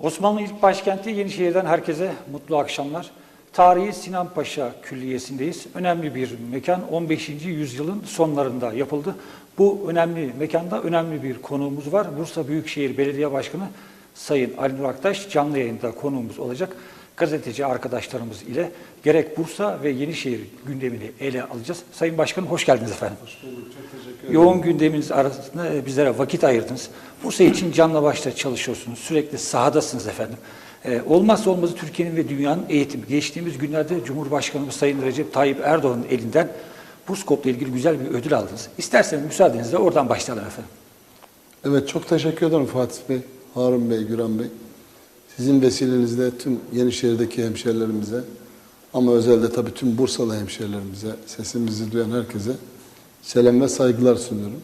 Osmanlı ilk başkenti Yenişehir'den herkese mutlu akşamlar. Tarihi Sinan Paşa Külliyesi'ndeyiz. Önemli bir mekan 15. yüzyılın sonlarında yapıldı. Bu önemli mekanda önemli bir konuğumuz var. Bursa Büyükşehir Belediye Başkanı Sayın Ali Nur Aktaş canlı yayında konuğumuz olacak. Gazeteci arkadaşlarımız ile gerek Bursa ve Yenişehir gündemini ele alacağız. Sayın Başkanım hoş geldiniz efendim. Yoğun gündeminiz arasında e, bizlere vakit ayırdınız. Bursa için canla başla çalışıyorsunuz. Sürekli sahadasınız efendim. Ee, olmazsa olmazı Türkiye'nin ve dünyanın eğitimi. Geçtiğimiz günlerde Cumhurbaşkanımız Sayın Recep Tayyip Erdoğan'ın elinden Buskop'la ilgili güzel bir ödül aldınız. İsterseniz müsaadenizle oradan başlayalım efendim. Evet çok teşekkür ederim Fatih Bey, Harun Bey, Güran Bey. Sizin vesilenizle tüm Yenişehir'deki hemşerilerimize ama özellikle tabii tüm Bursalı hemşerilerimize, sesimizi duyan herkese selam ve saygılar sunuyorum.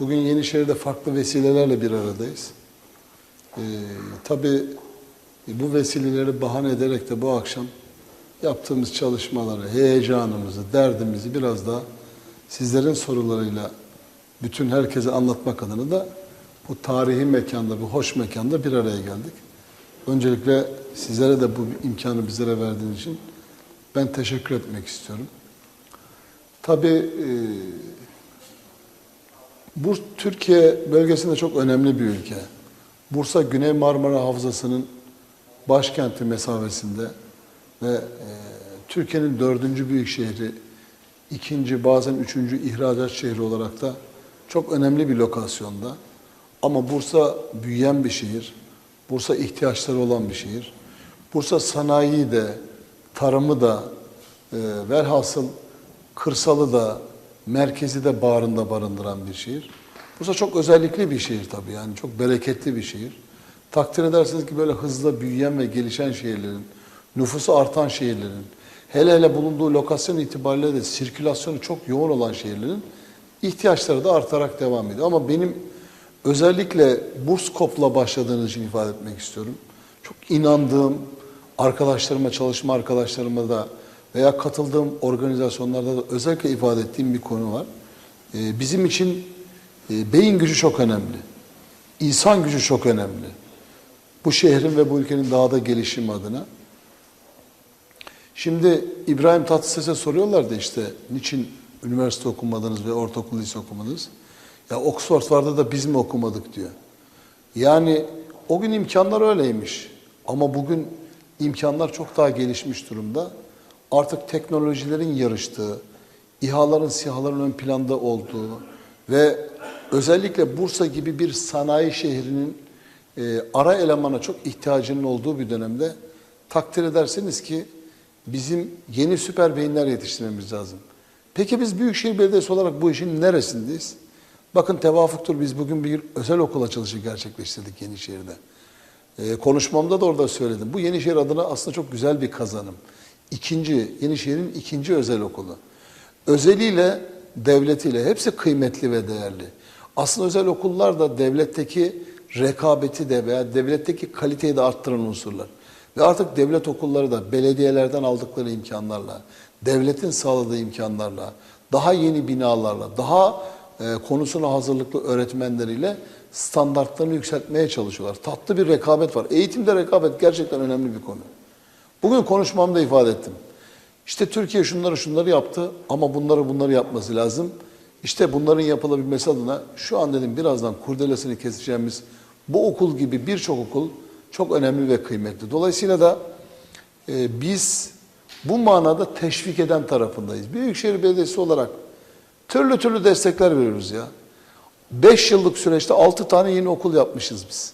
Bugün Yenişehir'de farklı vesilelerle bir aradayız. Ee, tabii bu vesileleri bahane ederek de bu akşam yaptığımız çalışmaları, heyecanımızı, derdimizi biraz daha sizlerin sorularıyla bütün herkese anlatmak adına da bu tarihi mekanda, bu hoş mekanda bir araya geldik. Öncelikle sizlere de bu imkanı bizlere verdiğiniz için ben teşekkür etmek istiyorum. Tabii e, bu Türkiye bölgesinde çok önemli bir ülke. Bursa Güney Marmara Havzası'nın başkenti mesafesinde ve e, Türkiye'nin dördüncü büyük şehri, ikinci bazen üçüncü ihracat şehri olarak da çok önemli bir lokasyonda. Ama Bursa büyüyen bir şehir, Bursa ihtiyaçları olan bir şehir. Bursa sanayiyi de, tarımı da, e, velhasıl kırsalı da, merkezi de bağrında barındıran bir şehir. Bursa çok özellikli bir şehir tabii yani çok bereketli bir şehir. Takdir edersiniz ki böyle hızla büyüyen ve gelişen şehirlerin, nüfusu artan şehirlerin, hele hele bulunduğu lokasyon itibariyle de sirkülasyonu çok yoğun olan şehirlerin ihtiyaçları da artarak devam ediyor. Ama benim özellikle Burskop'la başladığınız için ifade etmek istiyorum. Çok inandığım arkadaşlarıma, çalışma arkadaşlarıma da veya katıldığım organizasyonlarda da özellikle ifade ettiğim bir konu var. Ee, bizim için e, beyin gücü çok önemli. İnsan gücü çok önemli. Bu şehrin ve bu ülkenin daha da gelişimi adına. Şimdi İbrahim Tatlıses'e soruyorlardı işte niçin üniversite okumadınız ve ortaokul lise okumadınız? Ya Oxford vardı da biz mi okumadık diyor. Yani o gün imkanlar öyleymiş. Ama bugün imkanlar çok daha gelişmiş durumda. Artık teknolojilerin yarıştığı, İHA'ların, SİHA'ların ön planda olduğu ve özellikle Bursa gibi bir sanayi şehrinin e, ara elemana çok ihtiyacının olduğu bir dönemde takdir ederseniz ki bizim yeni süper beyinler yetiştirmemiz lazım. Peki biz Büyükşehir Belediyesi olarak bu işin neresindeyiz? Bakın tevafuktur biz bugün bir özel okul açılışı gerçekleştirdik Yenişehir'de. Ee, konuşmamda da orada söyledim. Bu Yenişehir adına aslında çok güzel bir kazanım. İkinci, Yenişehir'in ikinci özel okulu. Özeliyle, devletiyle hepsi kıymetli ve değerli. Aslında özel okullar da devletteki rekabeti de veya devletteki kaliteyi de arttıran unsurlar. Ve artık devlet okulları da belediyelerden aldıkları imkanlarla, devletin sağladığı imkanlarla, daha yeni binalarla, daha konusuna hazırlıklı öğretmenleriyle standartlarını yükseltmeye çalışıyorlar. Tatlı bir rekabet var. Eğitimde rekabet gerçekten önemli bir konu. Bugün konuşmamda ifade ettim. İşte Türkiye şunları şunları yaptı ama bunları bunları yapması lazım. İşte bunların yapılabilmesi adına şu an dedim birazdan kurdelesini keseceğimiz bu okul gibi birçok okul çok önemli ve kıymetli. Dolayısıyla da e, biz bu manada teşvik eden tarafındayız. Büyükşehir Belediyesi olarak türlü türlü destekler veriyoruz ya. 5 yıllık süreçte 6 tane yeni okul yapmışız biz.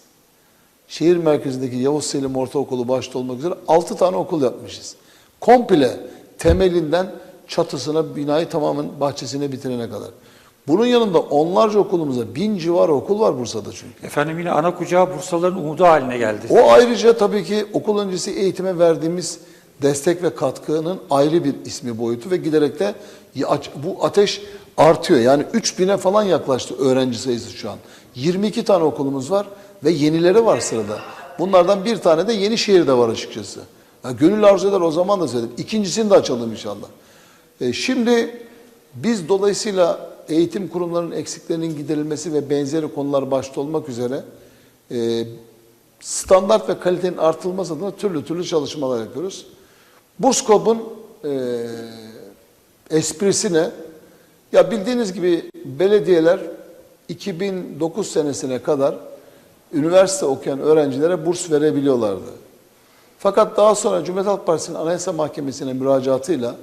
Şehir merkezindeki Yavuz Selim Ortaokulu başta olmak üzere 6 tane okul yapmışız. Komple temelinden çatısına, binayı tamamen bahçesine bitirene kadar. Bunun yanında onlarca okulumuza, bin civarı okul var Bursa'da çünkü. Efendim yine ana kucağı Bursalıların umudu haline geldi. O ayrıca tabii ki okul öncesi eğitime verdiğimiz destek ve katkının ayrı bir ismi boyutu ve giderek de bu ateş artıyor. Yani 3000'e falan yaklaştı öğrenci sayısı şu an. 22 tane okulumuz var ve yenileri var sırada. Bunlardan bir tane de Yenişehir'de var açıkçası. Ya gönül arzu eder o zaman da söyledim. İkincisini de açalım inşallah. E, şimdi biz dolayısıyla eğitim kurumlarının eksiklerinin giderilmesi ve benzeri konular başta olmak üzere e, standart ve kalitenin artırılması adına türlü türlü çalışmalar yapıyoruz. Burskop'un e, esprisi ne? Ya bildiğiniz gibi belediyeler 2009 senesine kadar üniversite okuyan öğrencilere burs verebiliyorlardı. Fakat daha sonra Cumhuriyet Halk Partisi'nin Anayasa Mahkemesi'ne müracaatıyla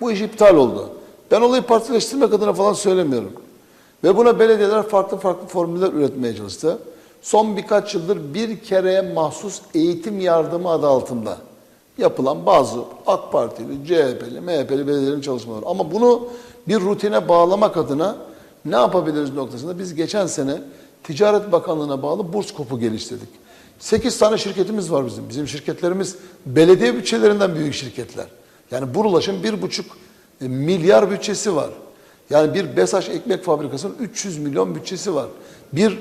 bu iş iptal oldu. Ben olayı partileştirmek adına falan söylemiyorum. Ve buna belediyeler farklı farklı formüller üretmeye çalıştı. Son birkaç yıldır bir kereye mahsus eğitim yardımı adı altında yapılan bazı AK Partili, CHP'li, MHP'li belediyelerin çalışmaları. Ama bunu bir rutine bağlamak adına ne yapabiliriz noktasında biz geçen sene Ticaret Bakanlığı'na bağlı burs kopu geliştirdik. 8 tane şirketimiz var bizim. Bizim şirketlerimiz belediye bütçelerinden büyük şirketler. Yani Burulaş'ın bir buçuk milyar bütçesi var. Yani bir Besaç ekmek fabrikasının 300 milyon bütçesi var. Bir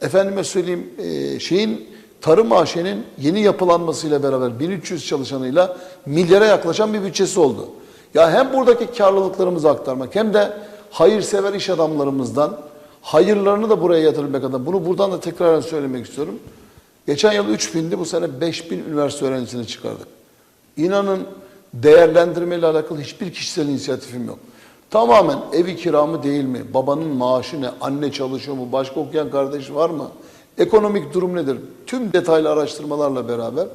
efendime söyleyeyim e, şeyin tarım AŞ'nin yeni yapılanmasıyla beraber 1300 çalışanıyla milyara yaklaşan bir bütçesi oldu. Ya hem buradaki karlılıklarımızı aktarmak hem de hayırsever iş adamlarımızdan hayırlarını da buraya yatırmak adına bunu buradan da tekrar söylemek istiyorum. Geçen yıl 3000'di bu sene 5000 üniversite öğrencisini çıkardık. İnanın değerlendirmeyle alakalı hiçbir kişisel inisiyatifim yok. Tamamen evi kira mı değil mi? Babanın maaşı ne? Anne çalışıyor mu? Başka okuyan kardeş var mı? Ekonomik durum nedir? Tüm detaylı araştırmalarla beraber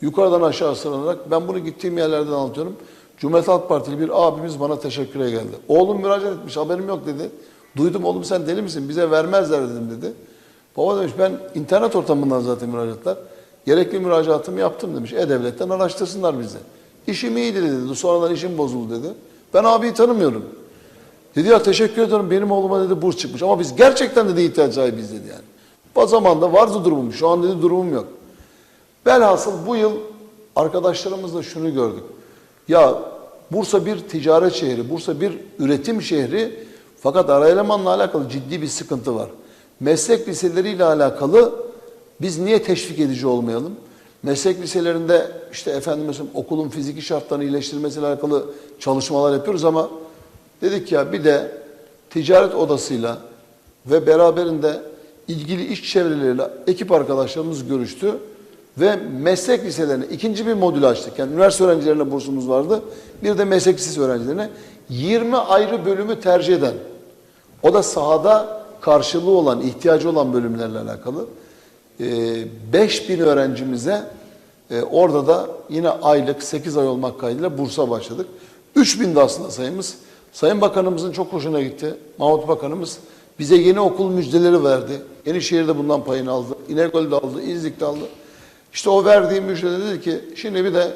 yukarıdan aşağı sıralarak ben bunu gittiğim yerlerden anlatıyorum. Cumhuriyet Halk Partili bir abimiz bana teşekküre geldi. Oğlum müracaat etmiş haberim yok dedi. Duydum oğlum sen deli misin? Bize vermezler dedim dedi. Baba demiş ben internet ortamından zaten müracaatlar. Gerekli müracaatımı yaptım demiş. E-Devlet'ten araştırsınlar bizi. İşim iyiydi dedi. Sonradan işim bozuldu dedi. Ben abiyi tanımıyorum. Dedi ya teşekkür ederim benim oğluma dedi burs çıkmış. Ama biz gerçekten dedi ihtiyaç sahibiyiz dedi yani. O zaman da vardı durumum. Şu an dedi durumum yok. Velhasıl bu yıl arkadaşlarımızla şunu gördük. Ya Bursa bir ticaret şehri, Bursa bir üretim şehri fakat ara elemanla alakalı ciddi bir sıkıntı var. Meslek liseleriyle alakalı biz niye teşvik edici olmayalım? Meslek liselerinde işte efendim mesela okulun fiziki şartlarını iyileştirmesiyle alakalı çalışmalar yapıyoruz ama dedik ya bir de ticaret odasıyla ve beraberinde ilgili iş çevreleriyle ekip arkadaşlarımız görüştü ve meslek liselerine ikinci bir modül açtık. Yani üniversite öğrencilerine bursumuz vardı. Bir de meslek lisesi öğrencilerine 20 ayrı bölümü tercih eden o da sahada karşılığı olan, ihtiyacı olan bölümlerle alakalı. Ee, 5000 öğrencimize e, orada da yine aylık 8 ay olmak kaydıyla bursa başladık. 3000 de aslında sayımız. Sayın Bakanımızın çok hoşuna gitti. Mahmut Bakanımız bize yeni okul müjdeleri verdi. Yenişehir'de bundan payını aldı. İnegöl'de aldı, İzlik'te aldı. İşte o verdiği müjdede dedi ki şimdi bir de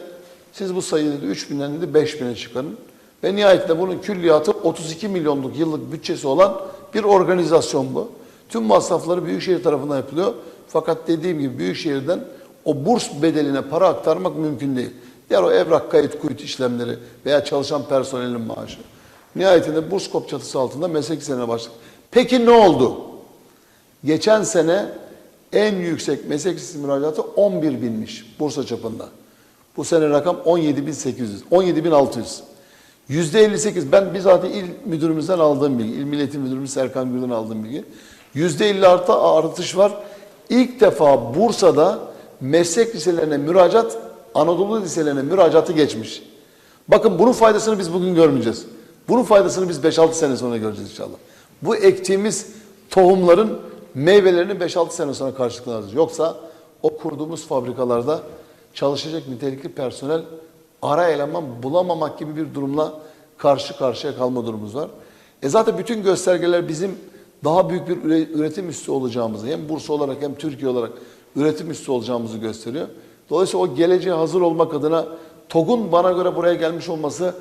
siz bu sayıyı dedi 3000'den dedi 5000'e çıkarın. Ve nihayetinde bunun külliyatı 32 milyonluk yıllık bütçesi olan bir organizasyon bu. Tüm masrafları Büyükşehir tarafından yapılıyor. Fakat dediğim gibi Büyükşehir'den o burs bedeline para aktarmak mümkün değil. Diğer o evrak kayıt kuyut işlemleri veya çalışan personelin maaşı. Nihayetinde burs kop çatısı altında meslek liselerine başladık. Peki ne oldu? Geçen sene en yüksek meslek lisesi müracaatı 11 binmiş Bursa çapında. Bu sene rakam 17.800, 17.600. %58, ben bizatihi il müdürümüzden aldığım bilgi, il Milli Eğitim Müdürümüz Serkan Gür'den aldığım bilgi. %50 artı artış var. İlk defa Bursa'da meslek liselerine müracaat, Anadolu liselerine müracaatı geçmiş. Bakın bunun faydasını biz bugün görmeyeceğiz. Bunun faydasını biz 5-6 sene sonra göreceğiz inşallah. Bu ektiğimiz tohumların meyvelerini 5-6 sene sonra karşılıklı alacağız. Yoksa o kurduğumuz fabrikalarda çalışacak nitelikli personel ara eleman bulamamak gibi bir durumla karşı karşıya kalma durumumuz var. E zaten bütün göstergeler bizim daha büyük bir üre- üretim üssü olacağımızı hem Bursa olarak hem Türkiye olarak üretim üssü olacağımızı gösteriyor. Dolayısıyla o geleceğe hazır olmak adına TOG'un bana göre buraya gelmiş olması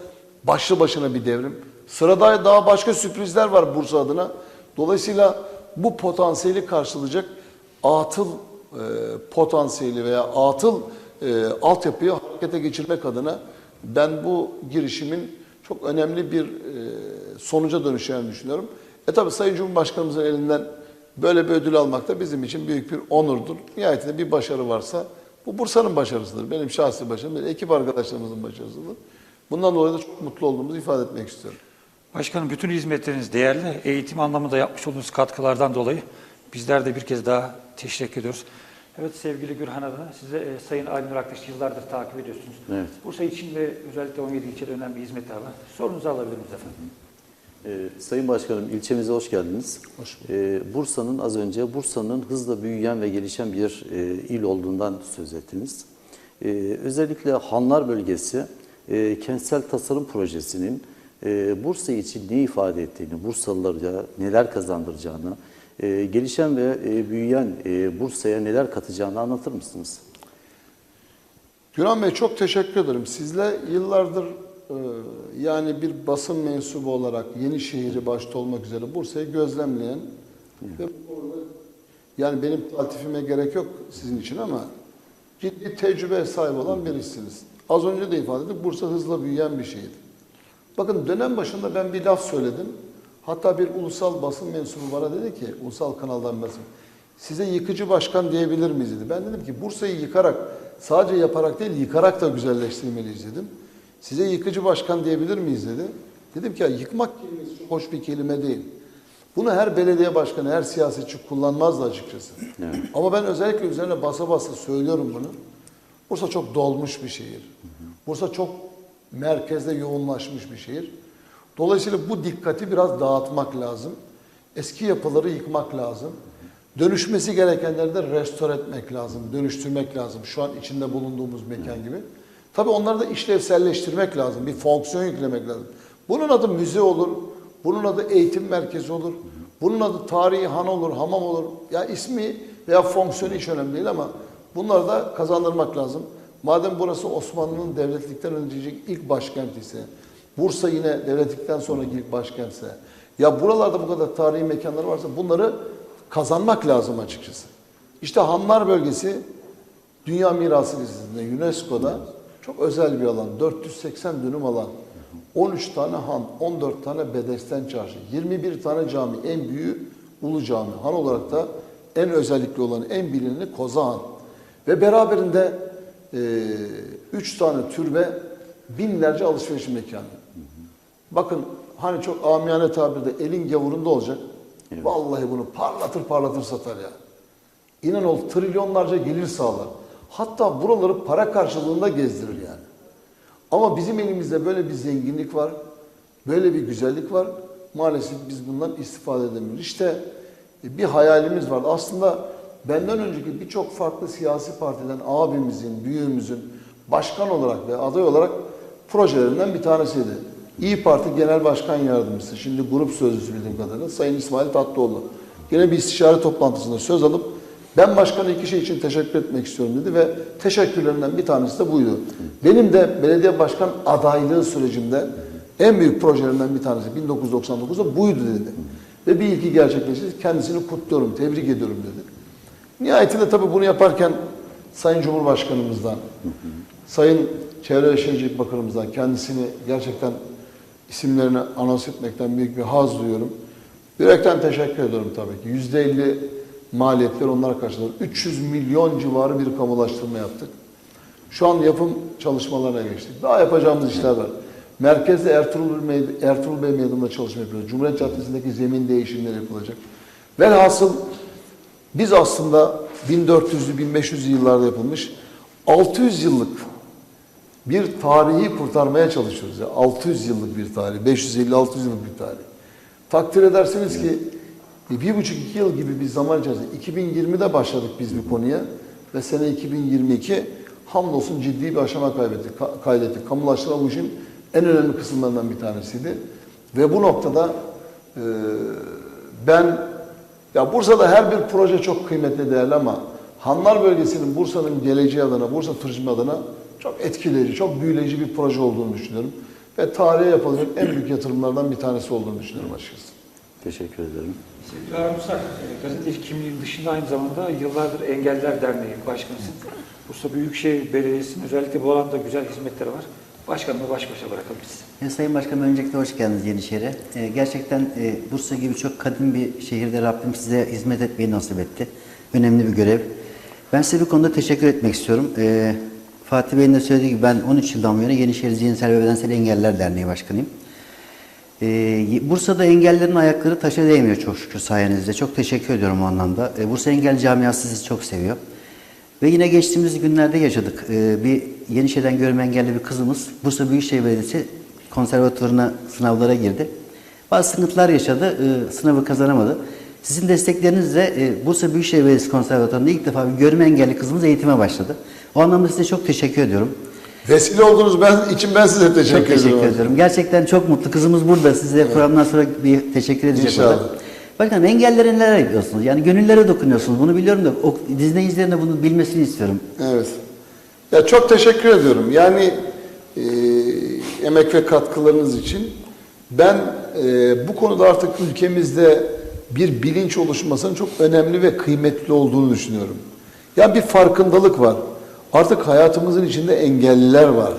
başlı başına bir devrim. Sırada daha başka sürprizler var Bursa adına. Dolayısıyla bu potansiyeli karşılayacak atıl e, potansiyeli veya atıl e, altyapıyı harekete geçirmek adına ben bu girişimin çok önemli bir e, sonuca dönüşeceğini düşünüyorum. E tabi Sayın Cumhurbaşkanımızın elinden böyle bir ödül almak da bizim için büyük bir onurdur. Nihayetinde bir başarı varsa bu Bursa'nın başarısıdır. Benim şahsi başarım, değil, ekip arkadaşlarımızın başarısıdır. Bundan dolayı da çok mutlu olduğumuzu ifade etmek istiyorum. Başkanım bütün hizmetleriniz değerli. Eğitim anlamında yapmış olduğunuz katkılardan dolayı bizler de bir kez daha teşekkür ediyoruz. Evet sevgili Gürhan adına size e, Sayın Alimur Aktaş yıllardır takip ediyorsunuz. Evet. Bursa için ve özellikle 17 ilçede önemli bir hizmetler var. Sorunuzu alabilir miyiz efendim? Ee, Sayın Başkanım ilçemize hoş geldiniz. Hoş bulduk. Ee, Bursa'nın az önce Bursa'nın hızla büyüyen ve gelişen bir e, il olduğundan söz ettiniz. Ee, özellikle Hanlar bölgesi e, kentsel tasarım projesinin e, Bursa için ne ifade ettiğini, Bursalılara neler kazandıracağını, e, gelişen ve e, büyüyen e, Bursa'ya neler katacağını anlatır mısınız? Güran Bey çok teşekkür ederim. Sizle yıllardır e, yani bir basın mensubu olarak Yenişehir'i başta olmak üzere Bursa'yı gözlemleyen ve orada yani benim taltifime gerek yok sizin için ama ciddi tecrübe sahibi olan birisiniz. Az önce de ifade ettim Bursa hızla büyüyen bir şehir. Bakın dönem başında ben bir laf söyledim. Hatta bir ulusal basın mensubu bana dedi ki, ulusal kanaldan basın, size yıkıcı başkan diyebilir miyiz dedi. Ben dedim ki Bursa'yı yıkarak, sadece yaparak değil yıkarak da güzelleştirmeliyiz dedim. Size yıkıcı başkan diyebilir miyiz dedi. Dedim ki ya yıkmak kelimesi çok hoş bir kelime değil. Bunu her belediye başkanı, her siyasetçi kullanmazdı açıkçası. Evet. Ama ben özellikle üzerine basa basa söylüyorum bunu. Bursa çok dolmuş bir şehir. Bursa çok merkezde yoğunlaşmış bir şehir. Dolayısıyla bu dikkati biraz dağıtmak lazım. Eski yapıları yıkmak lazım. Dönüşmesi gerekenleri de restore etmek lazım, dönüştürmek lazım. Şu an içinde bulunduğumuz mekan gibi. Tabii onları da işlevselleştirmek lazım, bir fonksiyon yüklemek lazım. Bunun adı müze olur, bunun adı eğitim merkezi olur, bunun adı tarihi han olur, hamam olur. Ya ismi veya fonksiyonu hiç önemli değil ama bunları da kazandırmak lazım. Madem burası Osmanlı'nın devletlikten önceki ilk başkenti ise, Bursa yine devletlikten sonraki ilk başkentse, ya buralarda bu kadar tarihi mekanlar varsa bunları kazanmak lazım açıkçası. İşte Hanlar bölgesi Dünya Mirası listesinde UNESCO'da çok özel bir alan. 480 dönüm alan. 13 tane han, 14 tane bedesten çarşı, 21 tane cami, en büyüğü Ulu Cami. Han olarak da en özellikli olan, en bilineni Koza Han. Ve beraberinde 3 tane türbe, binlerce alışveriş mekanı. Bakın hani çok amiyane tabirde elin gavurunda olacak. Vallahi bunu parlatır parlatır satar ya. İnan ol trilyonlarca gelir sağlar. Hatta buraları para karşılığında gezdirir yani. Ama bizim elimizde böyle bir zenginlik var. Böyle bir güzellik var. Maalesef biz bundan istifade edemiyoruz. İşte bir hayalimiz vardı. Aslında benden önceki birçok farklı siyasi partiden abimizin, büyüğümüzün başkan olarak ve aday olarak projelerinden bir tanesiydi. İyi Parti Genel Başkan Yardımcısı, şimdi grup sözcüsü bildiğim kadarıyla Sayın İsmail Tatlıoğlu. Yine bir istişare toplantısında söz alıp ben başkanı iki şey için teşekkür etmek istiyorum dedi ve teşekkürlerinden bir tanesi de buydu. Benim de belediye başkan adaylığı sürecimde en büyük projelerimden bir tanesi 1999'da buydu dedi. Ve bir ilki gerçekleşti. Kendisini kutluyorum, tebrik ediyorum dedi. Nihayetinde tabii bunu yaparken Sayın Cumhurbaşkanımızdan, Sayın Çevre Şehircilik Bakanımızdan kendisini gerçekten isimlerini anons etmekten büyük bir haz duyuyorum. Yürekten teşekkür ediyorum tabii ki. Yüzde elli maliyetler onlara karşıladı. 300 milyon civarı bir kamulaştırma yaptık. Şu an yapım çalışmalarına geçtik. Daha yapacağımız işler var. Merkezde Ertuğrul Bey, Ertuğrul Bey Meydanı'nda çalışma yapıyoruz. Cumhuriyet Caddesi'ndeki zemin değişimleri yapılacak. Velhasıl biz aslında 1400'lü 1500'lü yıllarda yapılmış 600 yıllık bir tarihi kurtarmaya çalışıyoruz. Ya. 600 yıllık bir tarih, 550-600 yıllık bir tarih. Takdir edersiniz ki bir buçuk iki yıl gibi bir zaman içerisinde 2020'de başladık biz bu konuya ve sene 2022 hamdolsun ciddi bir aşama kaybettik, ka- kaydettik. Kamulaştırma bu işin en önemli kısımlarından bir tanesiydi. Ve bu noktada e, ben ya Bursa'da her bir proje çok kıymetli değerli ama Hanlar bölgesinin Bursa'nın geleceği adına, Bursa turizmi adına çok etkileyici, çok büyüleyici bir proje olduğunu düşünüyorum. Ve tarihe yapılacak en büyük yatırımlardan bir tanesi olduğunu düşünüyorum açıkçası. Teşekkür ederim. Sevgili Harun Sak, e, gazeteci kimliğin dışında aynı zamanda yıllardır Engeller Derneği başkanısın. Bursa Büyükşehir Belediyesi'nin özellikle bu alanda güzel hizmetleri var. Başkanımla baş başa bırakalım. E, Sayın Başkanım öncelikle hoş geldiniz Yenişehir'e. E, gerçekten e, Bursa gibi çok kadim bir şehirde Rabbim size hizmet etmeyi nasip etti. Önemli bir görev. Ben size bir konuda teşekkür etmek istiyorum. E, Fatih Bey'in de söylediği gibi ben 13 yıldan bu Yenişehir Zihinsel ve Bedensel Engelliler Derneği Başkanıyım. E, Bursa'da engellerin ayakları taşa değmiyor çok şükür sayenizde. Çok teşekkür ediyorum o anlamda. E, Bursa Engel Camiası sizi çok seviyor. Ve yine geçtiğimiz günlerde yaşadık. Ee, bir Yenişehir'den görme engelli bir kızımız Bursa Büyükşehir Belediyesi konservatuvarına sınavlara girdi. Bazı sıkıntılar yaşadı, e, sınavı kazanamadı. Sizin desteklerinizle e, Bursa Büyükşehir Belediyesi Konservatuvarı'nda ilk defa bir görme engelli kızımız eğitime başladı. O anlamda size çok teşekkür ediyorum. Vesile oldunuz ben için ben size teşekkür, Çok teşekkür ediyorum. ediyorum. Gerçekten çok mutlu. Kızımız burada. Size programdan sonra bir teşekkür edecek İnşallah. orada. Bakın engellere neler yapıyorsunuz? Yani gönüllere dokunuyorsunuz. Bunu biliyorum da o, dinleyicilerin de bunu bilmesini istiyorum. Evet. Ya çok teşekkür ediyorum. Yani e, emek ve katkılarınız için. Ben e, bu konuda artık ülkemizde bir bilinç oluşmasının çok önemli ve kıymetli olduğunu düşünüyorum. Ya bir farkındalık var. Artık hayatımızın içinde engelliler var.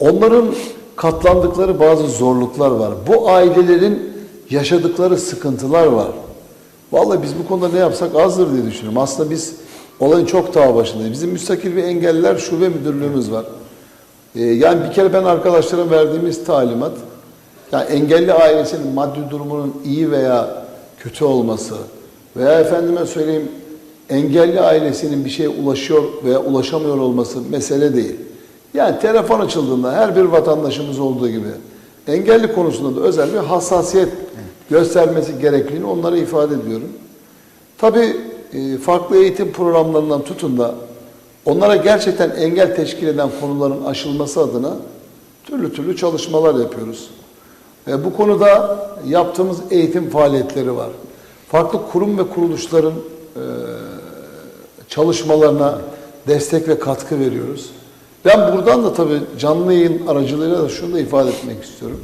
Onların katlandıkları bazı zorluklar var. Bu ailelerin yaşadıkları sıkıntılar var. Vallahi biz bu konuda ne yapsak azdır diye düşünüyorum. Aslında biz olayın çok daha başındayız. Bizim müstakil bir engelliler şube müdürlüğümüz var. Ee, yani bir kere ben arkadaşlara verdiğimiz talimat, yani engelli ailesinin maddi durumunun iyi veya kötü olması veya efendime söyleyeyim engelli ailesinin bir şeye ulaşıyor veya ulaşamıyor olması mesele değil. Yani telefon açıldığında her bir vatandaşımız olduğu gibi engelli konusunda da özel bir hassasiyet göstermesi gerektiğini onlara ifade ediyorum. Tabii e, farklı eğitim programlarından tutun da onlara gerçekten engel teşkil eden konuların aşılması adına türlü türlü çalışmalar yapıyoruz. E, bu konuda yaptığımız eğitim faaliyetleri var. Farklı kurum ve kuruluşların e, çalışmalarına destek ve katkı veriyoruz. Ben buradan da tabii canlı yayın aracılığıyla da şunu da ifade etmek istiyorum.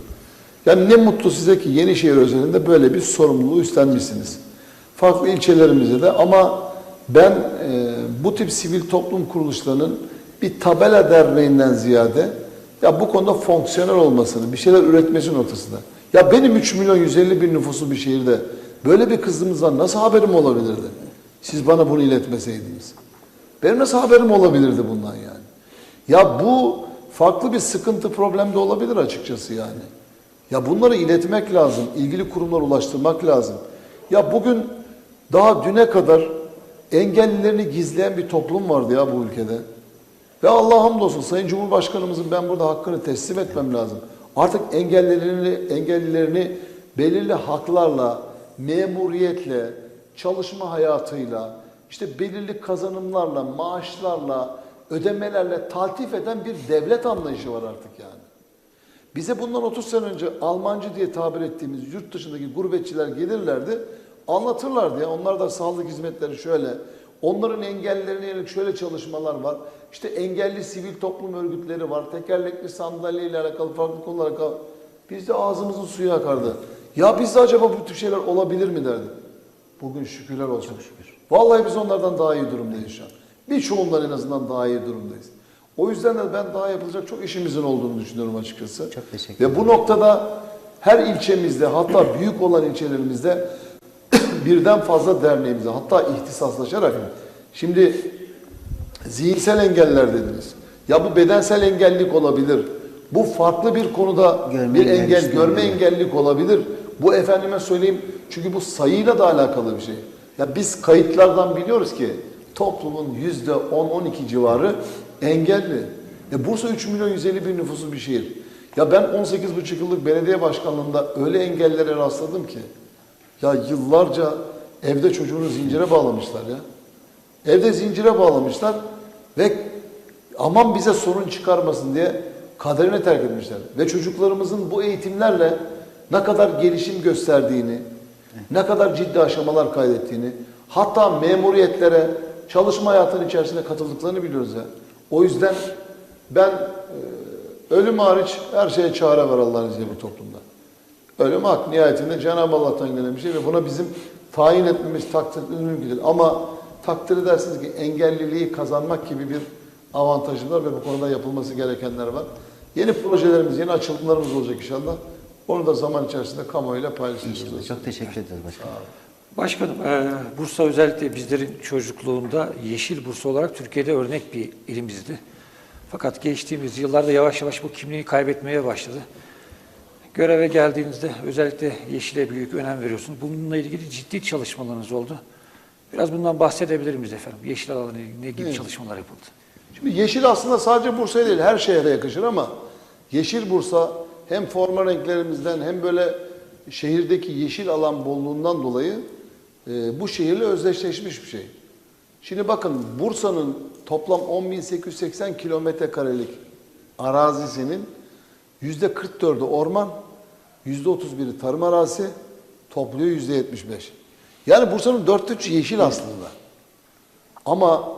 Yani ne mutlu size ki Yenişehir özelinde böyle bir sorumluluğu üstlenmişsiniz. Farklı ilçelerimizde de ama ben e, bu tip sivil toplum kuruluşlarının bir tabela derneğinden ziyade ya bu konuda fonksiyonel olmasını, bir şeyler üretmesi noktasında. Ya benim 3 milyon 150 bin nüfusu bir şehirde böyle bir kızımızdan nasıl haberim olabilirdi? Siz bana bunu iletmeseydiniz. Benim nasıl haberim olabilirdi bundan yani? Ya bu farklı bir sıkıntı problem de olabilir açıkçası yani. Ya bunları iletmek lazım, ilgili kurumlara ulaştırmak lazım. Ya bugün daha düne kadar engellilerini gizleyen bir toplum vardı ya bu ülkede. Ve Allah hamdolsun Sayın Cumhurbaşkanımızın ben burada hakkını teslim etmem lazım. Artık engellilerini, engellilerini belirli haklarla, memuriyetle, çalışma hayatıyla, işte belirli kazanımlarla, maaşlarla, ödemelerle taltif eden bir devlet anlayışı var artık yani. Bize bundan 30 sene önce Almancı diye tabir ettiğimiz yurt dışındaki gurbetçiler gelirlerdi, anlatırlardı ya. Onlar da sağlık hizmetleri şöyle, onların engellilerine yönelik şöyle çalışmalar var. İşte engelli sivil toplum örgütleri var, tekerlekli sandalye ile alakalı farklı konular alakalı. Biz de ağzımızın suyu akardı. Ya bizde acaba bu tür şeyler olabilir mi derdik. Bugün şükürler olsun. şükür. Vallahi biz onlardan daha iyi durumdayız şu an. Birçoğundan en azından daha iyi durumdayız. O yüzden de ben daha yapılacak çok işimizin olduğunu düşünüyorum açıkçası. Çok teşekkür Ve bu noktada her ilçemizde hatta büyük olan ilçelerimizde birden fazla derneğimize hatta ihtisaslaşarak şimdi zihinsel engeller dediniz. Ya bu bedensel engellilik olabilir. Bu farklı bir konuda Görme bir engel, görme yani. engellilik olabilir. Bu efendime söyleyeyim çünkü bu sayıyla da alakalı bir şey. Ya biz kayıtlardan biliyoruz ki toplumun yüzde 10-12 civarı engelli. E Bursa 3 milyon 150 bin nüfusu bir şehir. Ya ben 18,5 yıllık belediye başkanlığında öyle engellere rastladım ki. Ya yıllarca evde çocuğunu zincire bağlamışlar ya. Evde zincire bağlamışlar ve aman bize sorun çıkarmasın diye kaderine terk etmişler. Ve çocuklarımızın bu eğitimlerle ne kadar gelişim gösterdiğini, ne kadar ciddi aşamalar kaydettiğini, hatta memuriyetlere, çalışma hayatının içerisine katıldıklarını biliyoruz ya. O yüzden ben e, ölüm hariç her şeye çare var Allah'ın izniyle bu toplumda. Ölüm hak nihayetinde Cenab-ı Allah'tan gelen bir şey ve buna bizim tayin etmemiz, takdir etmemiz mümkün değil. Ama takdir edersiniz ki engelliliği kazanmak gibi bir avantajı var ve bu konuda yapılması gerekenler var. Yeni projelerimiz, yeni açılımlarımız olacak inşallah. Onu da zaman içerisinde kamuoyuyla paylaşacağız. İnşallah. Çok teşekkür ederiz başkanım. Başkanım, e, Bursa özellikle bizlerin çocukluğunda Yeşil Bursa olarak Türkiye'de örnek bir ilimizdi. Fakat geçtiğimiz yıllarda yavaş yavaş bu kimliği kaybetmeye başladı. Göreve geldiğinizde özellikle Yeşil'e büyük önem veriyorsunuz. Bununla ilgili ciddi çalışmalarınız oldu. Biraz bundan bahsedebilir miyiz efendim? Yeşil alanı ne gibi çalışmalar yapıldı? Şimdi yeşil aslında sadece Bursa'ya değil her şehre yakışır ama yeşil Bursa hem forma renklerimizden hem böyle şehirdeki yeşil alan bolluğundan dolayı e, bu şehirle özdeşleşmiş bir şey. Şimdi bakın Bursa'nın toplam 10.880 kilometre karelik arazisinin yüzde 44'ü orman, yüzde 31'i tarım arazisi, topluyor yüzde 75. Yani Bursa'nın dörtte üçü yeşil aslında. Ama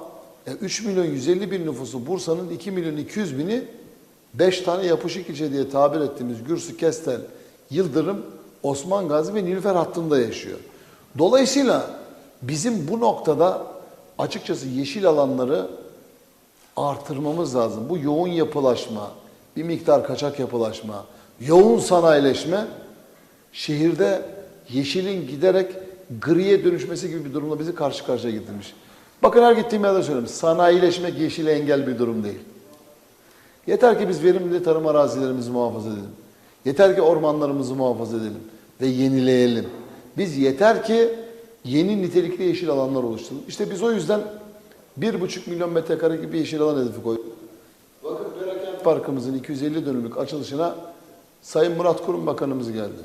e, 3 milyon 150 bin nüfusu Bursa'nın 2 milyon 200 bini 5 tane yapışık ilçe diye tabir ettiğimiz Gürsü, Kestel, Yıldırım, Osman Gazi ve Nilüfer hattında yaşıyor. Dolayısıyla bizim bu noktada açıkçası yeşil alanları artırmamız lazım. Bu yoğun yapılaşma, bir miktar kaçak yapılaşma, yoğun sanayileşme şehirde yeşilin giderek griye dönüşmesi gibi bir durumla bizi karşı karşıya getirmiş. Bakın her gittiğim yerde söylüyorum. Sanayileşmek yeşile engel bir durum değil. Yeter ki biz verimli tarım arazilerimizi muhafaza edelim. Yeter ki ormanlarımızı muhafaza edelim ve yenileyelim. Biz yeter ki yeni nitelikli yeşil alanlar oluşturalım. İşte biz o yüzden bir buçuk milyon metrekare gibi yeşil alan hedefi koyduk. Parkımızın 250 dönümlük açılışına Sayın Murat Kurum Bakanımız geldi.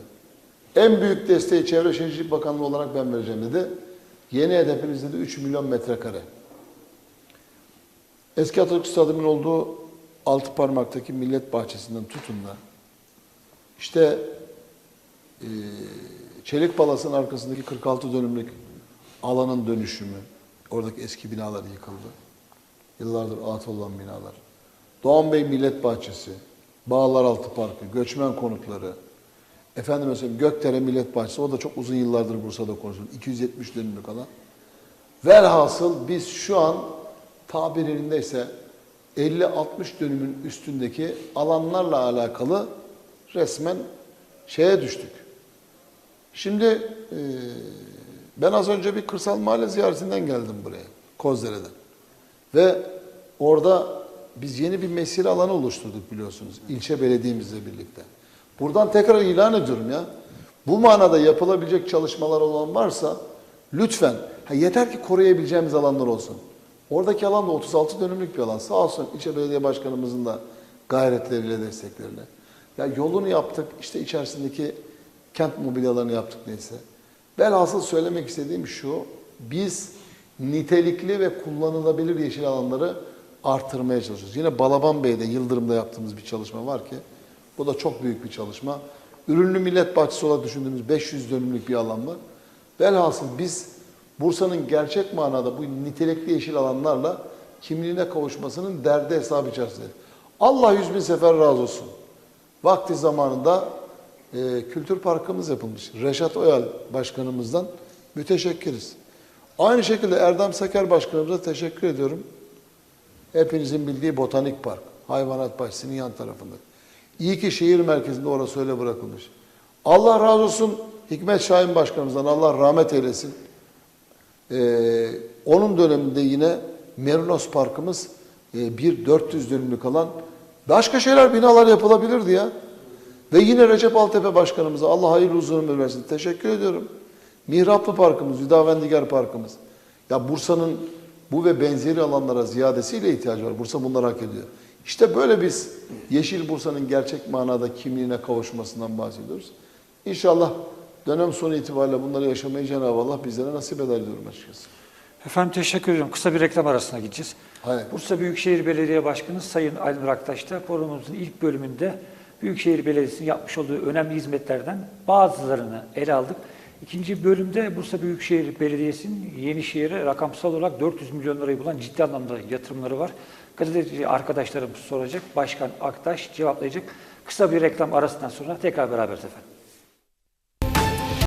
En büyük desteği Çevre Şehircilik Bakanlığı olarak ben vereceğim dedi. Yeni hedefimiz dedi 3 milyon metrekare. Eski Atatürk Stadyumu'nun olduğu altı parmaktaki millet bahçesinden tutun da işte e, Çelik Palas'ın arkasındaki 46 dönümlük alanın dönüşümü, oradaki eski binalar yıkıldı. Yıllardır atıl olan binalar. Doğan Bey Millet Bahçesi, Bağlaraltı Parkı, Göçmen Konutları, efendim mesela Gökdere Millet Bahçesi, o da çok uzun yıllardır Bursa'da konuşuluyor. 270 dönümlük alan. Velhasıl biz şu an tabir yerindeyse 50-60 dönümün üstündeki alanlarla alakalı resmen şeye düştük. Şimdi e, ben az önce bir kırsal mahalle ziyaretinden geldim buraya, Kozdere'den. Ve orada biz yeni bir mesire alanı oluşturduk biliyorsunuz, ilçe belediyemizle birlikte. Buradan tekrar ilan ediyorum ya, bu manada yapılabilecek çalışmalar olan varsa lütfen, ha yeter ki koruyabileceğimiz alanlar olsun. Oradaki alan da 36 dönümlük bir alan. Sağ olsun ilçe belediye başkanımızın da gayretleriyle, destekleriyle. Ya yolunu yaptık, işte içerisindeki kent mobilyalarını yaptık neyse. Velhasıl söylemek istediğim şu, biz nitelikli ve kullanılabilir yeşil alanları artırmaya çalışıyoruz. Yine Balaban Bey'de, Yıldırım'da yaptığımız bir çalışma var ki, bu da çok büyük bir çalışma. Ürünlü Millet Bahçesi olarak düşündüğümüz 500 dönümlük bir alan var. Velhasıl biz Bursa'nın gerçek manada bu nitelikli yeşil alanlarla kimliğine kavuşmasının derdi hesabı içerisinde. Allah yüz bin sefer razı olsun. Vakti zamanında e, kültür parkımız yapılmış. Reşat Oyal başkanımızdan müteşekkiriz. Aynı şekilde Erdem Saker başkanımıza teşekkür ediyorum. Hepinizin bildiği botanik park. Hayvanat bahçesinin yan tarafında. İyi ki şehir merkezinde orası öyle bırakılmış. Allah razı olsun Hikmet Şahin başkanımızdan Allah rahmet eylesin. Ee, onun döneminde yine Merinos Parkımız e, bir 400 dönümlük alan. Başka şeyler binalar yapılabilirdi ya. Ve yine Recep Altepe Başkanımıza Allah hayırlı uzun ömür versin. Teşekkür ediyorum. Mihraplı Parkımız, Hüdavendigar Parkımız. Ya Bursa'nın bu ve benzeri alanlara ziyadesiyle ihtiyacı var. Bursa bunları hak ediyor. İşte böyle biz Yeşil Bursa'nın gerçek manada kimliğine kavuşmasından bahsediyoruz. İnşallah dönem sonu itibariyle bunları yaşamayı Cenab-ı Allah bizlere nasip eder diyorum açıkçası. Efendim teşekkür ediyorum. Kısa bir reklam arasına gideceğiz. Hayır. Bursa Büyükşehir Belediye Başkanı Sayın Aydın Raktaş da programımızın ilk bölümünde Büyükşehir Belediyesi'nin yapmış olduğu önemli hizmetlerden bazılarını ele aldık. İkinci bölümde Bursa Büyükşehir Belediyesi'nin Yenişehir'e rakamsal olarak 400 milyon lirayı bulan ciddi anlamda yatırımları var. Gazeteci arkadaşlarım soracak, Başkan Aktaş cevaplayacak. Kısa bir reklam arasından sonra tekrar beraberiz efendim.